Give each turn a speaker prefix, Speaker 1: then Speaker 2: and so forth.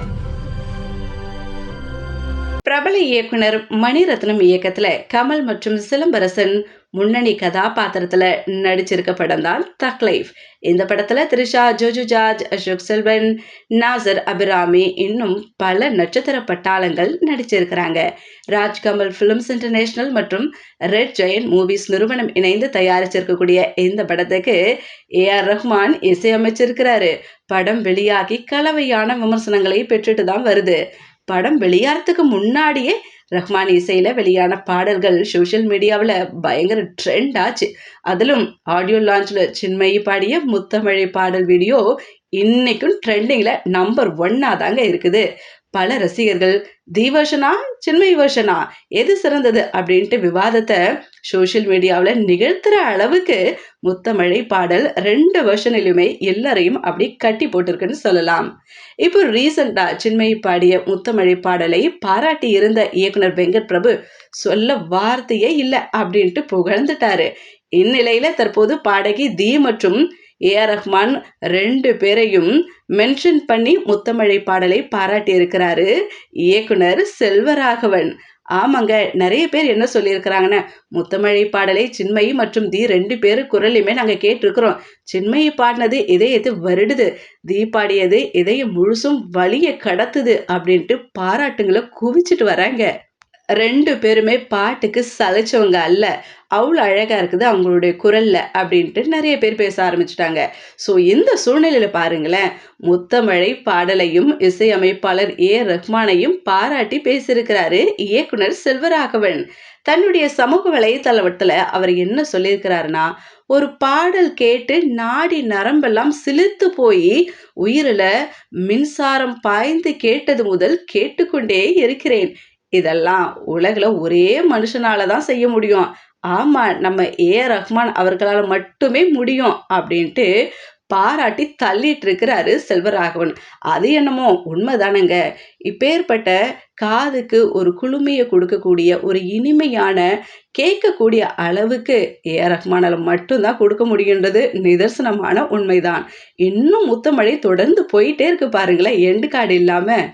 Speaker 1: Thank you. பிரபல இயக்குனர் மணிரத்னம் இயக்கத்துல கமல் மற்றும் சிலம்பரசன் முன்னணி கதாபாத்திரத்துல நடிச்சிருக்க படம் தான் தக் லைஃப். இந்த படத்துல த்ரிஷா ஜோஜு ஜார்ஜ் அசோக் செல்வன் நாசர் அபிராமி இன்னும் பல நட்சத்திர பட்டாளங்கள் நடிச்சிருக்கிறாங்க. ராஜ் கமல் பிலிம்ஸ் இன்டர்நேஷனல் மற்றும் ரெட் ஜெயன் மூவிஸ் நிறுவனம் இணைந்து தயாரிச்சிருக்கக்கூடிய இந்த படத்துக்கு ஏ ஆர் ரஹ்மான் இசையமைச்சிருக்கிறாரு. படம் வெளியாகி கலவையான விமர்சனங்களை பெற்றுட்டு தான் வருது. படம் வெளியாகிறதுக்கு முன்னாடியே ரஹ்மான் இசையில் வெளியான பாடல்கள் சோஷியல் மீடியாவில் பயங்கர ட்ரெண்ட் ஆச்சு. அதிலும் ஆடியோ லான்ச்சில் சின்மயி பாடிய முத்தமிழை பாடல் வீடியோ இன்னைக்கும் ட்ரெண்டிங்கில் நம்பர் ஒன்னாக தாங்க இருக்குது. பல ரசிகர்கள் தி வருஷனா? சின்மயி வருஷனா? எது சிறந்தது? அப்படின்ட்டு விவாதத்தை சோஷியல் மீடியாவில் நிகழ்த்துற அளவுக்கு முத்தமழை பாடல் ரெண்டு வருஷனிலுமே எல்லாரையும் அப்படி கட்டி போட்டிருக்குன்னு சொல்லலாம். இப்போ ரீசண்டாக சின்மயி பாடிய முத்தமழை பாடலை பாராட்டி இருந்த இயக்குனர் வெங்கட் பிரபு சொல்ல வார்த்தையே இல்லை அப்படின்ட்டு புகழ்ந்துட்டாரு. இந்நிலையில தற்போது பாடகி தி மற்றும் ஏ. ரஹ்மான் ரெண்டு பேரையும் மென்ஷன் பண்ணி முத்தமழை பாடலை பாராட்டியிருக்கிறாரு. இயக்குனர் செல்வராகவன். ஆமாங்க நிறைய பேர் என்ன சொல்லியிருக்கிறாங்கன்னு முத்தமழை பாடலை சின்மயி மற்றும் தி ரெண்டு பேர் குரலையுமே நாங்கள் கேட்டிருக்கிறோம். சின்மயி பாடினது இதயத்தை வருடுது. தீ பாடியது இதயம் முழுசும் வழியை கடத்துது அப்படின்ட்டு பாராட்டுங்களை குவிச்சிட்டு வராங்க. ரெண்டு பேருமே பாட்டுக்கு சலைச்சவங்க அல்ல. அவ்வளோ அழகாக இருக்குது அவங்களுடைய குரலில் அப்படின்ட்டு நிறைய பேர் பேச ஆரம்பிச்சிட்டாங்க. ஸோ இந்த சூழ்நிலையில் பாருங்களேன் முத்தமழை பாடலையும் இசையமைப்பாளர் ஏ. ரஹ்மானையும் பாராட்டி பேசியிருக்கிறாரு இயக்குனர் செல்வராகவன். தன்னுடைய சமூக வலைத்தளத்தில் அவர் என்ன சொல்லியிருக்கிறாருன்னா ஒரு பாடல் கேட்டு நாடி நரம்பெல்லாம் சிலிர்த்து போய் உயிரில் மின்சாரம் பாய்ந்து கேட்டது முதல் கேட்டுக்கொண்டே இருக்கிறேன். இதெல்லாம் உலகில் ஒரே மனுஷனால தான் செய்ய முடியும். ஆமாம் நம்ம ஏ ரஹ்மான் அவர்களால் மட்டுமே முடியும் அப்படின்ட்டு பாராட்டி தள்ளிட்டு இருக்கிறாரு செல்வராகவன். அது என்னமோ உண்மைதானங்க. இப்பேற்பட்ட காதுக்கு ஒரு குளுமையை கொடுக்கக்கூடிய ஒரு இனிமையான கேட்கக்கூடிய அளவுக்கு ஏ ரஹ்மானால் மட்டும்தான் கொடுக்க முடியுன்றது நிதர்சனமான உண்மைதான். இன்னும் முத்தமழை தொடர்ந்து போயிட்டே இருக்கு பாருங்களேன் எண்டு காடு இல்லாமல்